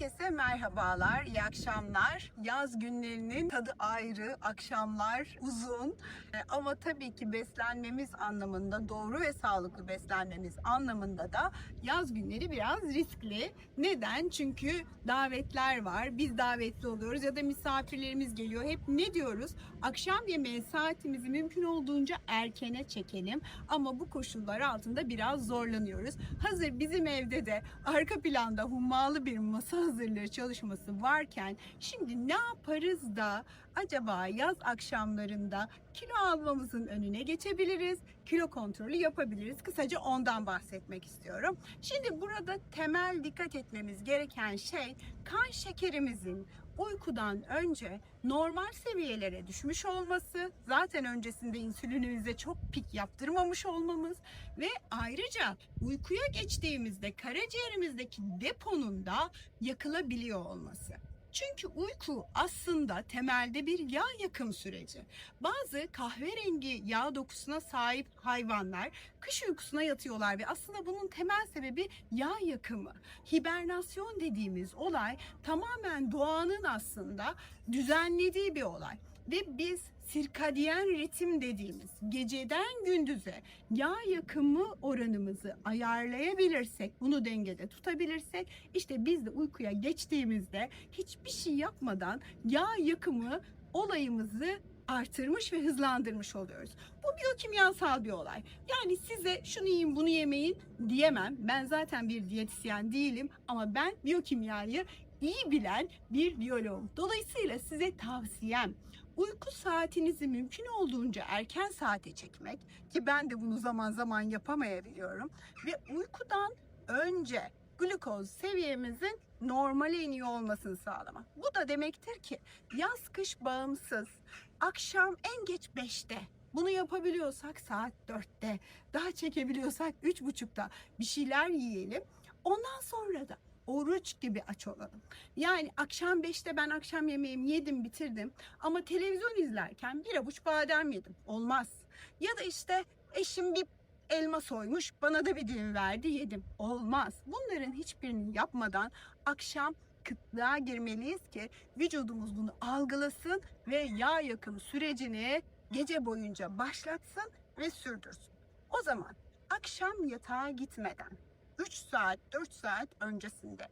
Herkese merhabalar, iyi akşamlar. Yaz günlerinin tadı ayrı, akşamlar uzun. Ee, Ama tabii ki beslenmemiz anlamında, doğru ve sağlıklı beslenmemiz anlamında da yaz günleri biraz riskli. Neden? Çünkü davetler var, biz davetli oluyoruz ya da misafirlerimiz geliyor. Hep ne diyoruz? Akşam yemeği saatimizi mümkün olduğunca erkene çekelim. Ama bu koşullar altında biraz zorlanıyoruz. Hazır bizim evde de arka planda hummalı bir masa hazırlığı çalışması varken şimdi ne yaparız da acaba yaz akşamlarında kilo almamızın önüne geçebiliriz, kilo kontrolü yapabiliriz. Kısaca ondan bahsetmek istiyorum. Şimdi burada temel dikkat etmemiz gereken şey kan şekerimizin uykudan önce normal seviyelere düşmüş olması, zaten öncesinde insülinimize çok pik yaptırmamış olmamız ve ayrıca uykuya geçtiğimizde karaciğerimizdeki deponun da yakılabiliyor olması. Çünkü uyku aslında temelde bir yağ yakım süreci. Bazı kahverengi yağ dokusuna sahip hayvanlar kış uykusuna yatıyorlar ve aslında bunun temel sebebi yağ yakımı. Hibernasyon dediğimiz olay tamamen doğanın aslında düzenlediği bir olay. Ve biz sirkadiyen ritim dediğimiz geceden gündüze yağ yakımı oranımızı ayarlayabilirsek, bunu dengede tutabilirsek işte biz de uykuya geçtiğimizde hiçbir şey yapmadan yağ yakımı olayımızı artırmış ve hızlandırmış oluyoruz. Bu biyokimyasal bir olay. Yani size şunu yiyin bunu yemeyin diyemem. Ben zaten bir diyetisyen değilim ama ben biyokimyayı iyi bilen bir biyoloğum. Dolayısıyla size tavsiyem uyku saatinizi mümkün olduğunca erken saate çekmek ki ben de bunu zaman zaman yapamayabiliyorum ve uykudan önce glukoz seviyemizin normale iniyor olmasını sağlamak. Bu da demektir ki yaz kış bağımsız akşam en geç 5'te bunu yapabiliyorsak saat 4'te daha çekebiliyorsak 3.30'da bir şeyler yiyelim. Ondan sonra da oruç gibi aç olalım. Yani akşam 5'te ben akşam yemeğimi yedim bitirdim ama televizyon izlerken bir avuç badem yedim. Olmaz. Ya da işte eşim bir elma soymuş bana da bir dilim verdi yedim. Olmaz. Bunların hiçbirini yapmadan akşam kıtlığa girmeliyiz ki vücudumuz bunu algılasın ve yağ yakım sürecini gece boyunca başlatsın ve sürdürsün. O zaman akşam yatağa gitmeden 3 saat 4 saat öncesinde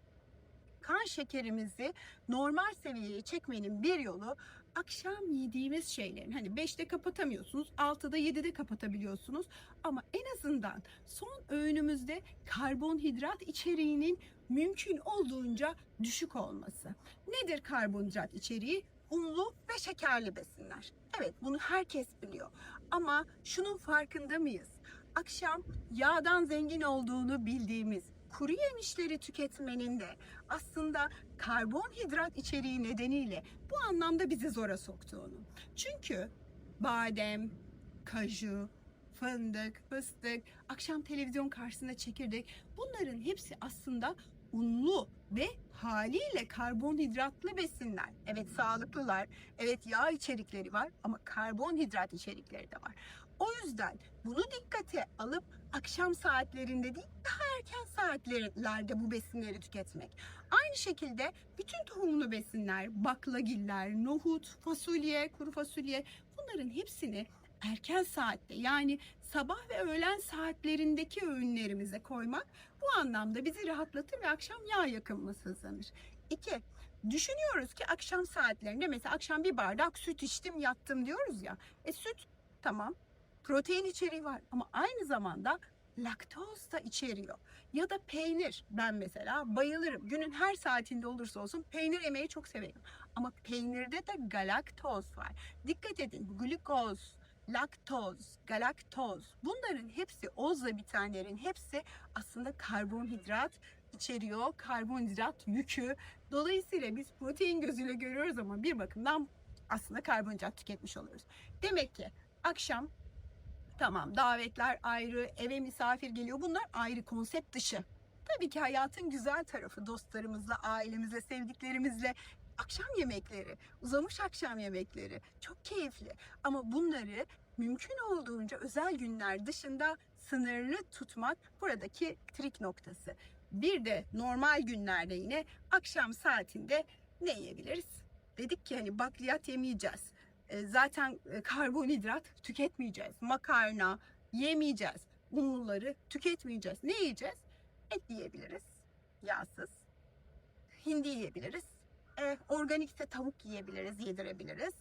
kan şekerimizi normal seviyeye çekmenin bir yolu akşam yediğimiz şeylerin hani 5'te kapatamıyorsunuz 6'da 7'de kapatabiliyorsunuz ama en azından son öğünümüzde karbonhidrat içeriğinin mümkün olduğunca düşük olması. Nedir karbonhidrat içeriği? Unlu ve şekerli besinler. Evet bunu herkes biliyor ama şunun farkında mıyız? Akşam yağdan zengin olduğunu bildiğimiz kuru yemişleri tüketmenin de aslında karbonhidrat içeriği nedeniyle bu anlamda bizi zora soktuğunu. Çünkü badem, kaju, fındık, fıstık, akşam televizyon karşısında çekirdek bunların hepsi aslında unlu ve haliyle karbonhidratlı besinler. Evet sağlıklılar, evet yağ içerikleri var ama karbonhidrat içerikleri de var. O yüzden bunu dikkate alıp akşam saatlerinde değil daha erken saatlerde bu besinleri tüketmek. Aynı şekilde bütün tohumlu besinler, baklagiller, nohut, fasulye, kuru fasulye bunların hepsini erken saatte yani sabah ve öğlen saatlerindeki öğünlerimize koymak bu anlamda bizi rahatlatır ve akşam yağ yakımımız hızlanır. İki, düşünüyoruz ki akşam saatlerinde mesela akşam bir bardak süt içtim yattım diyoruz ya. E süt tamam protein içeriği var ama aynı zamanda laktoz da içeriyor. Ya da peynir. Ben mesela bayılırım. Günün her saatinde olursa olsun peynir yemeyi çok severim. Ama peynirde de galaktoz var. Dikkat edin glukoz, laktoz, galaktoz bunların hepsi ozla bitenlerin hepsi aslında karbonhidrat içeriyor. Karbonhidrat yükü. Dolayısıyla biz protein gözüyle görüyoruz ama bir bakımdan aslında karbonhidrat tüketmiş oluyoruz. Demek ki akşam Tamam davetler ayrı, eve misafir geliyor. Bunlar ayrı konsept dışı. Tabii ki hayatın güzel tarafı dostlarımızla, ailemizle, sevdiklerimizle akşam yemekleri, uzamış akşam yemekleri çok keyifli. Ama bunları mümkün olduğunca özel günler dışında sınırlı tutmak buradaki trik noktası. Bir de normal günlerde yine akşam saatinde ne yiyebiliriz? Dedik ki hani bakliyat yemeyeceğiz. E, Zaten e, karbonhidrat tüketmeyeceğiz. Makarna yemeyeceğiz. Unluları tüketmeyeceğiz. Ne yiyeceğiz? Et yiyebiliriz. Yağsız. Hindi yiyebiliriz. E, organikse tavuk yiyebiliriz, yedirebiliriz.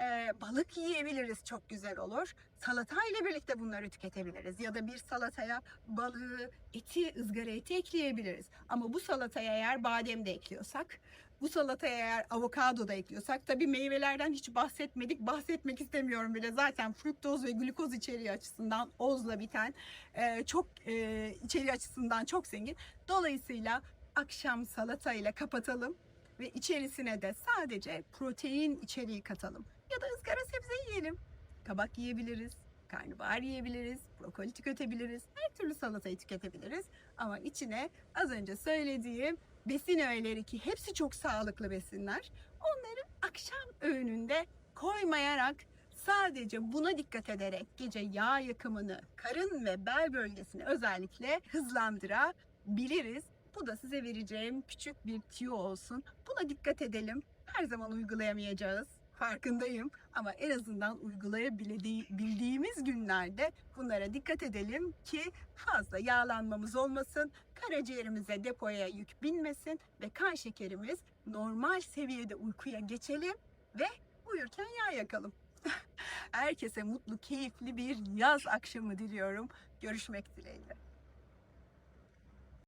E, balık yiyebiliriz, çok güzel olur. Salata ile birlikte bunları tüketebiliriz. Ya da bir salataya balığı, eti, ızgara eti ekleyebiliriz. Ama bu salataya eğer badem de ekliyorsak, bu salataya eğer avokado da ekliyorsak, tabii meyvelerden hiç bahsetmedik, bahsetmek istemiyorum bile. Zaten fruktoz ve glukoz içeriği açısından ozla biten, e, çok e, içeriği açısından çok zengin. Dolayısıyla akşam salata ile kapatalım ve içerisine de sadece protein içeriği katalım. Ya da ızgara sebze yiyelim. Kabak yiyebiliriz, karnabahar yiyebiliriz, brokoli tüketebiliriz, her türlü salatayı tüketebiliriz. Ama içine az önce söylediğim besin öğeleri ki hepsi çok sağlıklı besinler. Onları akşam öğününde koymayarak sadece buna dikkat ederek gece yağ yakımını, karın ve bel bölgesini özellikle hızlandırabiliriz. Bu da size vereceğim küçük bir tüyo olsun. Buna dikkat edelim. Her zaman uygulayamayacağız. Farkındayım ama en azından uygulayabildiğimiz günlerde bunlara dikkat edelim ki fazla yağlanmamız olmasın, karaciğerimize depoya yük binmesin ve kan şekerimiz normal seviyede uykuya geçelim ve uyurken yağ yakalım. Herkese mutlu, keyifli bir yaz akşamı diliyorum. Görüşmek dileğiyle.